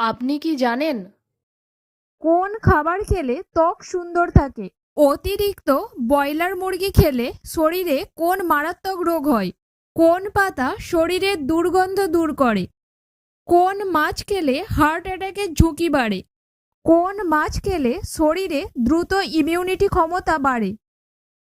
আপনি কি জানেন? কোন খাবার খেলে ত্বক সুন্দর থাকে? অতিরিক্ত ব্রয়লার মুরগি খেলে শরীরে কোন মারাত্মক রোগ হয়? কোন পাতা শরীরের দুর্গন্ধ দূর করে? কোন মাছ খেলে হার্ট অ্যাটাকের ঝুঁকি বাড়ে? কোন মাছ খেলে শরীরে দ্রুত ইমিউনিটি ক্ষমতা বাড়ে?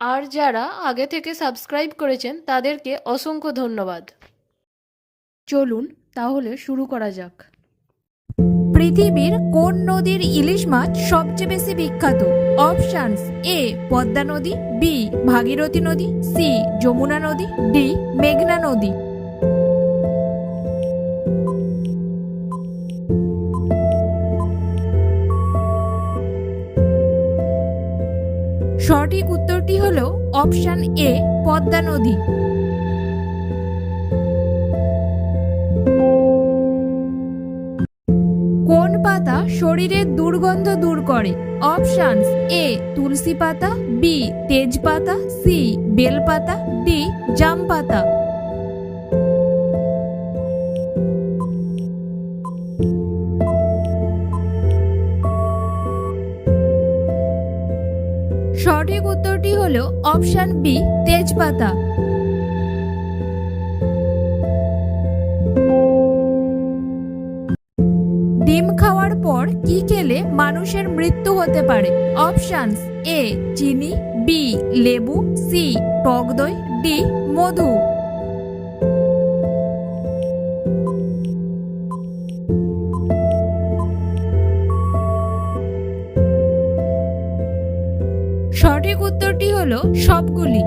আর যারা আগে থেকে সাবস্ক্রাইব করেছেন, তাদেরকে অসংখ্য ধন্যবাদ। চলুন তাহলে শুরু করা যাক। পৃথিবীর কোন নদীর ইলিশ মাছ সবচেয়ে বেশি বিখ্যাত? অপশানস এ, পদ্মা নদী, বি, ভাগীরথী নদী, সি, যমুনা নদী, ডি, মেঘনা নদী। সঠিক উত্তরটি হল অপশান এ, পদ্মা নদী। কোন পাতা শরীরের দুর্গন্ধ দূর করে? অপশানস এ, তুলসী পাতা, বি তেজপাতা সি বেলপাতা ডি, জাম পাতা। সঠিক উত্তরটি হল অপশান বি তেজপাতা। ডিম খাওয়ার পর কি খেলে মানুষের মৃত্যু হতে পারে? অপশানস এ চিনি বি লেবু সি টক দই ডি মধু। সঠিক উত্তরটি হলো সবগুলি।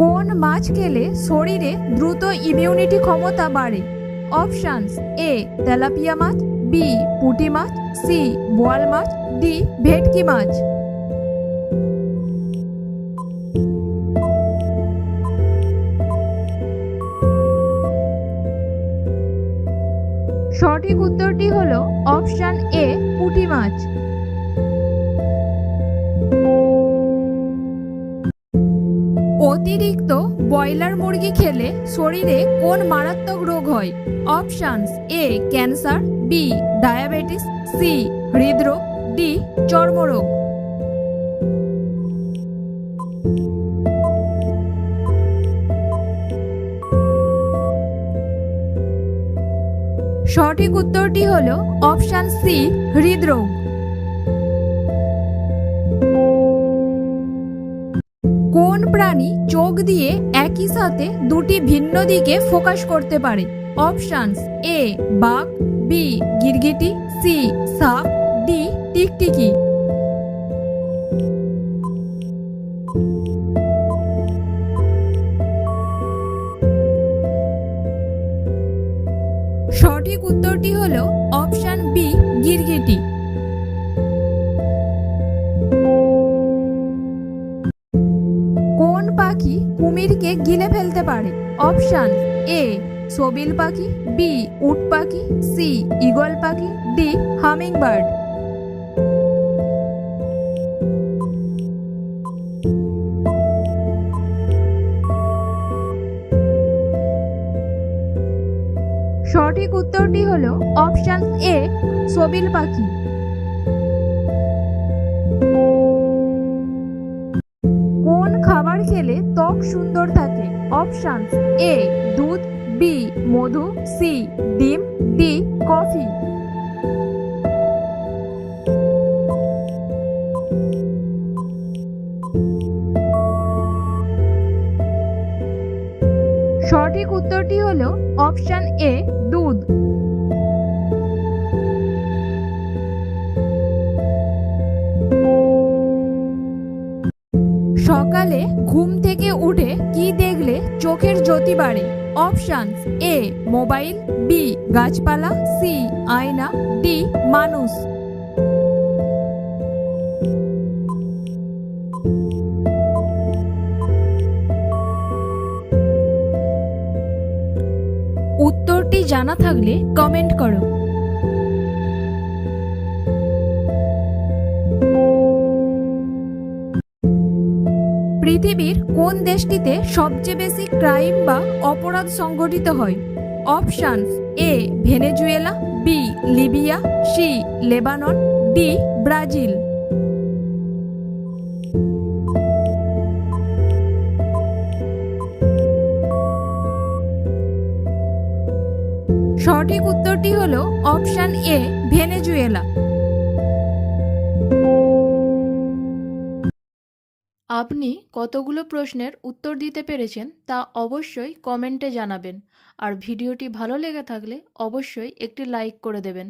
কোন মাছ খেলে শরীরে দ্রুত ইমিউনিটি ক্ষমতা বাড়ে? অপশানস এ, তেলাপিয়া মাছ, বি, পুঁটি মাছ, সি, বোয়াল মাছ, ডি, ভেটকি মাছ। সঠিক উত্তরটি হলো অপশান এ, পুঁটি মাছ। অতিরিক্ত ব্রয়লার মুরগি খেলে শরীরে কোন মারাত্মক রোগ হয়? Options A, cancer, B, diabetes, C, হৃদরোগ, ডি, চর্মরোগ। সঠিক উত্তরটি হল অপশান সি, হৃদরোগ। কোন প্রাণী চোখ দিয়ে একই সাথে দুটি ভিন্ন দিকে ফোকাস করতে পারে? অপশানস এ, বাঘ, বি, গিরগিটি, সি, সাপ, ডি, টিকটিকি। হলো অপশান বি, গিরগিটি। কোন পাখি কুমিরকে গিলে ফেলতে পারে? অপশান এ, সবিল পাখি, বি, উট পাখি, সি, ইগল পাখি, ডি হামিং বার্ড সঠিক উত্তরটি হলো অপশান এ, সবিল পাখি। কোন খাবার খেলে ত্বক সুন্দর থাকে? অপশানস এ, দুধ, বি, মধু, সি, ডিম, ডি, কফি। সঠিক উত্তরটি হলো অপশান এ দুধ। সকালে ঘুম থেকে উঠে কি দেখলে চোখের জ্যোতি বাড়ে? অপশানস এ মোবাইল বি গাছপালা সি আয়না ডি মানুষ। জানা থাকলে কমেন্ট করো। পৃথিবীর কোন দেশটিতে সবচেয়ে বেশি ক্রাইম বা অপরাধ সংঘটিত হয়? Options A Venezuela B Libya C Lebanon D Brazil সঠিক উত্তরটি হল অপশান এ, ভেনেজুয়েলা। আপনি কতগুলো প্রশ্নের উত্তর দিতে পেরেছেন তা অবশ্যই কমেন্টে জানাবেন। আর ভিডিওটি ভালো লেগে থাকলে অবশ্যই একটি লাইক করে দেবেন।